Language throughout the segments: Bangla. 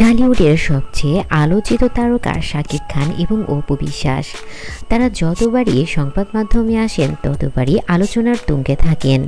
ঢালিউডের সবচেয়ে আলোচিত তারকা শাকিব খান এবং অপু বিশ্বাস। তারা যতবারই সংবাদ মাধ্যমে আসেন, ততবারই আলোচনার তুঙ্গে থাকেন।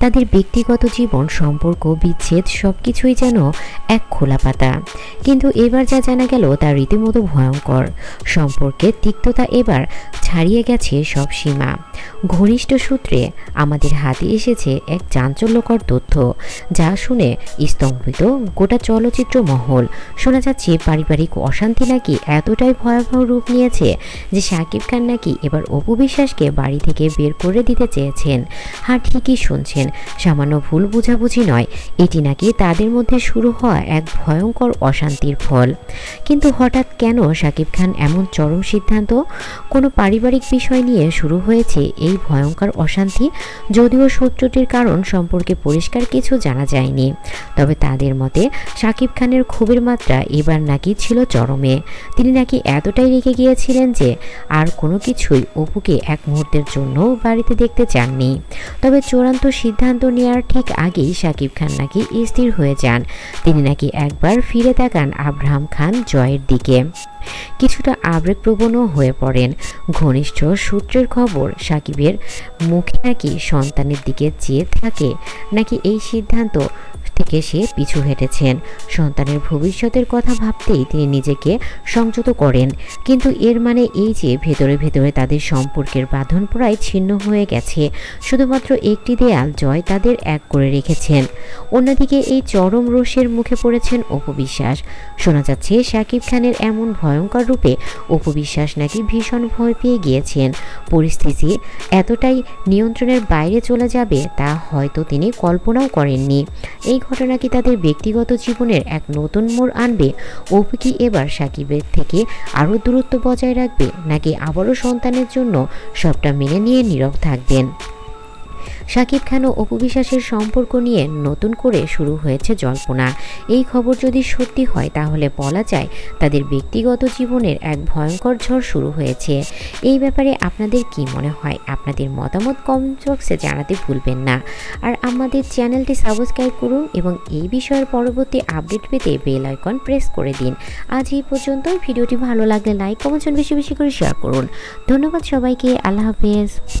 তাদের ব্যক্তিগত জীবন, সম্পর্ক, বিচ্ছেদ সব কিছুই যেন এক খোলা পাতা। কিন্তু এবার যা জানা গেল, তা রীতিমতো ভয়ঙ্কর। সম্পর্কের তিক্ততা এবার ছাড়িয়ে গেছে সব সীমা। ঘনিষ্ঠ সূত্রে আমাদের হাতে এসেছে এক চাঞ্চল্যকর তথ্য, যা শুনে স্তম্ভিত গোটা চলচ্চিত্র মহল শোনা যাচ্ছে পারিবারিক অশান্তি নাকি এতটাই ভয়াবহ রূপ নিয়েছে যে শাকিব খান নাকি এবার অপু বিশ্বাসকে বাড়ি থেকে বের করে দিতে চেয়েছেন। হ্যাঁ ঠিকই শুনছেন, সামান্য ভুল বুঝাবুঝি নয়, এটি নাকি তাদের মধ্যে শুরু হওয়া এক ভয়ঙ্কর অশান্তির ফল। কিন্তু হঠাৎ কেন শাকিব খান এমন চরম সিদ্ধান্ত? কোনো পারিবারিক বিষয় নিয়ে শুরু হয়েছে এই ভয়ঙ্কর অশান্তি যদিও সূত্রটির কারণ সম্পর্কে পরিষ্কার কিছু জানা যায়নি। তবে তাদের মতে শাকিব খানের ক্ষোভের মাত্রা এবার নাকি ছিল চরমে। তিনি নাকি এতটাই রেগে গিয়েছিলেন যে আর কোনো কিছুই অপুকে এক মুহূর্তের জন্য বাড়িতে দেখতে চাননি। তবে চূড়ান্ত সিদ্ধান্ত নেওয়ার ঠিক আগেই শাকিব খান নাকি স্থির হয়ে যান। তিনি নাকি একবার ফিরে তাকান আব্রাহাম খান জয়ের দিকে। কিছুটা আবেগপ্রবণও হয়ে পড়েন। ঘনিষ্ঠ সূত্রের খবর, সাকিবের মুখে নাকি সন্তানের দিকে চেয়ে থাকে। নাকি এই সিদ্ধান্ত থেকে সে পিছু হেঁটেছেন। সন্তানের ভবিষ্যতের কথা ভাবতেই তিনি নিজেকে সংযত করেন। কিন্তু এর মানে এই যে, ভেতরে ভেতরে তাদের সম্পর্কের বাঁধন প্রায় ছিন্ন হয়ে গেছে। শুধুমাত্র একটি দেয়াল জয় তাদের এক করে রেখেছেন। অন্যদিকে এই চরম রোষের মুখে পড়েছেন অপবিশ্বাস শোনা যাচ্ছে, শাকিব খানের এমন ভয়ঙ্কর রূপে অপবিশ্বাস নাকি ভীষণ ভয় পেয়ে গিয়েছেন। পরিস্থিতি এতটাই নিয়ন্ত্রণের বাইরে চলে যাবে তা হয়তো তিনি কল্পনাও করেননি। এই ঘটনা কি তাদের ব্যক্তিগত জীবনের এক নতুন মোড় আনবে? অপু কি এবার সাকিবের থেকে আরও দূরত্ব বজায় রাখবে, নাকি আবারও সন্তানের জন্য সবটা মেনে নিয়ে নীরব থাকবেন? শাকিব খান ও অপবিশ্বাসের সম্পর্ক নিয়ে নতুন করে শুরু হয়েছে জল্পনা। এই খবর যদি সত্যি হয়, তাহলে বলা যায় তাদের ব্যক্তিগত জীবনের এক ভয়ঙ্কর ঝড় শুরু হয়েছে। এই ব্যাপারে আপনাদের কি মনে হয়? আপনাদের মতামত কমেন্ট বক্সে জানাতে ভুলবেন না। আর আমাদের চ্যানেলটি সাবস্ক্রাইব করুন এবং এই বিষয়ের পরবর্তী আপডেট পেতে বেল আইকন প্রেস করে দিন। আজ এই পর্যন্ত ভিডিওটি ভালো লাগলে লাইক কমেন্ট বেশি বেশি করে শেয়ার করুন। ধন্যবাদ সবাইকে। আল্লাহ হাফেজ।